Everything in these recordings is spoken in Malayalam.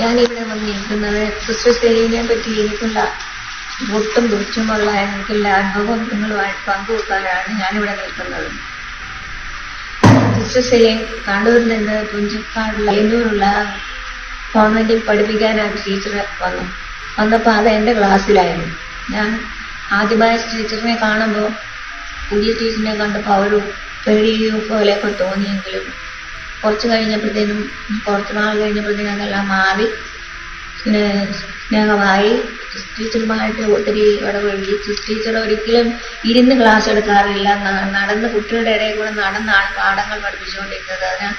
ഞാൻ ഇവിടെ വന്നിരിക്കുന്നത് സിസ്റ്റർ സെലീനെ പറ്റി എനിക്കുള്ള ഒട്ടും ദുഃഖമുള്ള എനിക്കുള്ള അനുഭവം നിങ്ങളുമായിട്ട് പങ്കുവെക്കാനാണ് ഞാനിവിടെ നിൽക്കുന്നത്. സിസ്റ്റർ സെലീൻ കണ്ണൂരിൽ നിന്ന് പുഞ്ചക്കാടുള്ള എന്നൂരുള്ള കോൺവെന്റിൽ പഠിപ്പിക്കാനായിട്ട് ടീച്ചർ വന്നു. വന്നപ്പോൾ അത് എന്റെ ക്ലാസ്സിലായിരുന്നു. ഞാൻ ആദ്യമായ ടീച്ചറിനെ കാണുമ്പോൾ പുതിയ ടീച്ചറിനെ കണ്ടപ്പോൾ ഒരു പേടി പോലെയൊക്കെ തോന്നിയെങ്കിലും കുറച്ച് കഴിഞ്ഞപ്പോഴത്തേനും കുറച്ച് നാൾ കഴിഞ്ഞപ്പോഴത്തേനും അതെല്ലാം മാറി. സ്നേഹമായി. ടീച്ചറുമായിട്ട് ഒത്തിരി ഇടപഴകി. ടീച്ചർ ഒരിക്കലും ഇരുന്ന് ക്ലാസ് എടുക്കാറില്ല. നടന്ന് കുട്ടികളുടെ ഇടയിൽ കൂടെ നടന്നാണ് പാഠങ്ങൾ പഠിപ്പിച്ചുകൊണ്ടിരുന്നത് അതിന്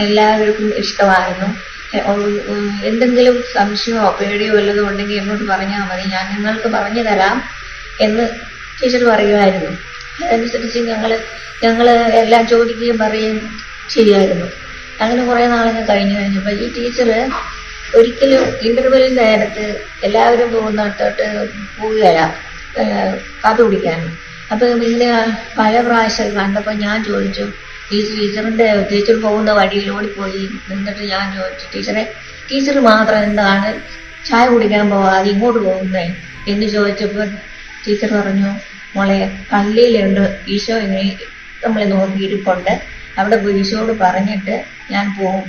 എല്ലാവർക്കും ഇഷ്ടമായിരുന്നു. എന്തെങ്കിലും സംശയമോ പേടിയോ വല്ലതും ഉണ്ടെങ്കിൽ എന്നോട് പറഞ്ഞാൽ മതി. ഞാൻ നിങ്ങൾക്ക് പറഞ്ഞു തരാം എന്ന് ടീച്ചർ പറയുമായിരുന്നു. അതനുസരിച്ച് ഞങ്ങൾ ഞങ്ങൾ എല്ലാം ചോദിക്കുകയും പറയുകയും ചെയ്യുമായിരുന്നു അങ്ങനെ കുറേ നാളൊക്കെ കഴിഞ്ഞു കഴിഞ്ഞപ്പോൾ ഈ ടീച്ചർ ഒരിക്കലും ഇന്റർവെൽ നേരത്ത് എല്ലാവരും പോകുന്നിടത്തോട്ട് പോവുകയില്ല കഥ കുടിക്കാൻ. അപ്പൊ ഇങ്ങനെ പല പ്രാവശ്യം കണ്ടപ്പോൾ ഞാൻ ചോദിച്ചു ടീച്ചർ ടീച്ചറിന്റെ ടീച്ചർ പോകുന്ന വഴിയിലൂടെ പോയി നിന്നിട്ട് ഞാൻ ചോദിച്ചു ടീച്ചറെ ടീച്ചർ മാത്രം എന്താണ്? ചായ കുടിക്കാൻ പോവാതെ ഇങ്ങോട്ട് പോകുന്നേ? എന്ന് ചോദിച്ചപ്പോൾ ടീച്ചർ പറഞ്ഞു മോളെ പള്ളിയിലുണ്ട് ഈശോ ഇങ്ങനെ നമ്മളെ നോക്കിയിരിപ്പുണ്ട് അവിടെ ഗുരുശോട് പറഞ്ഞിട്ട് ഞാൻ പോകും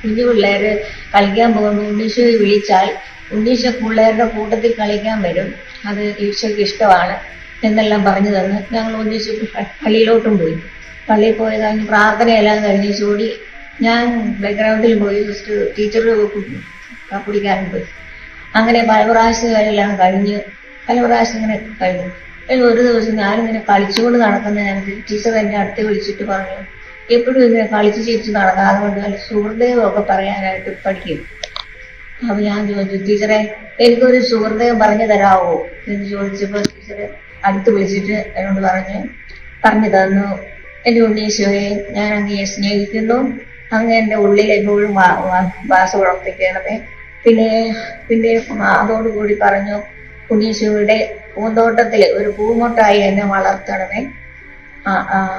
കുഞ്ഞു പിള്ളേര് കളിക്കാൻ പോകുമ്പോൾ ഉണ്ണീശോയെ വിളിച്ചാൽ ഉണ്ണീശ പിള്ളേരുടെ കൂട്ടത്തിൽ കളിക്കാൻ വരും. അത് ഈശോയ്ക്ക് ഇഷ്ടമാണ് എന്നെല്ലാം പറഞ്ഞു തന്ന് ഞങ്ങൾ ഒന്നിച്ച് പള്ളിയിലോട്ടും പോയി. പള്ളിയിൽ പോയി കഴിഞ്ഞ് പ്രാർത്ഥനയെല്ലാം കഴിഞ്ഞ് ചൂടി ഞാൻ ബാക്ക്ഗ്രൗണ്ടിൽ പോയി ജസ്റ്റ് ടീച്ചർ കുടിക്കാനും പോയി. അങ്ങനെ പല പ്രാവശ്യം എല്ലാം കഴിഞ്ഞ് പല പ്രാവശ്യം ഇങ്ങനെ കഴിഞ്ഞു. ഒരു ദിവസം ഞാനിങ്ങനെ കളിച്ചുകൊണ്ട് നടക്കുന്ന ഞാൻ ടീച്ചർ എന്നെ അടുത്ത് വിളിച്ചിട്ട് പറഞ്ഞു എപ്പോഴും ഇങ്ങനെ കളിച്ച് ചിരിച്ച് നടക്കാതെ കൊണ്ട് നല്ല സുഹൃദേവമൊക്കെ പറയാനായിട്ട് പഠിക്കും. അപ്പൊ ഞാൻ ചോദിച്ചു ടീച്ചറെ എനിക്കൊരു സുഹൃദേവം പറഞ്ഞു തരാവോ? എന്ന് ചോദിച്ചപ്പോൾ ടീച്ചർ അടുത്ത് വിളിച്ചിട്ട് എന്നോട് പറഞ്ഞു പറഞ്ഞു തന്നു. എന്റെ ഉണ്ണീശോയെ ഞാൻ അങ്ങയെ സ്നേഹിക്കുന്നു. അങ്ങ് എന്റെ ഉള്ളിൽ എപ്പോഴും വാസ ഉറപ്പിക്കണമേ പിന്നെ പിന്നെ അതോടുകൂടി പറഞ്ഞു ഉണ്ണീശോയുടെ പൂന്തോട്ടത്തിൽ ഒരു പൂമൊട്ടായി എന്നെ വളർത്തണമേ.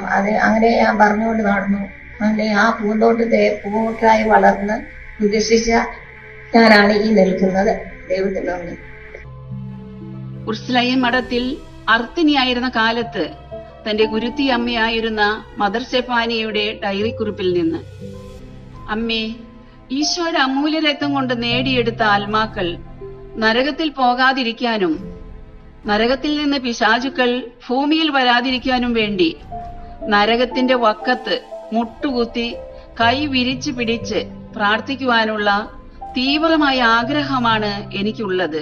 അത് അങ്ങനെ ഞാൻ പറഞ്ഞുകൊണ്ട് നടന്നു. അങ്ങനെ ആ പൂന്തോട്ടത്തെ പൂമൊട്ടായി വളർന്ന് വികസിച്ച ഞാനാണ് ഈ നിൽക്കുന്നത്. ദൈവത്തിന് നന്ദി. ഉർസ്ലൈൻ മഠത്തിൽ അർത്തിനിയായിരുന്ന കാലത്ത് തന്റെ ഗുരുത്തി അമ്മയായിരുന്ന മദർ സെഫാനിയുടെ ഡയറി കുറിപ്പിൽ നിന്ന്. അമ്മേ ഈശോയുടെ അമൂല്യ രക്തം കൊണ്ട് നേടിയെടുത്ത ആത്മാക്കൾ നരകത്തിൽ പോകാതിരിക്കാനും നരകത്തിൽ നിന്ന് പിശാചുക്കൾ ഭൂമിയിൽ വരാതിരിക്കാനും വേണ്ടി നരകത്തിന്റെ വക്കത്ത് മുട്ടുകുത്തി കൈ വിരിച്ചു പിടിച്ച് പ്രാർത്ഥിക്കുവാനുള്ള തീവ്രമായ ആഗ്രഹമാണ് എനിക്കുള്ളത്.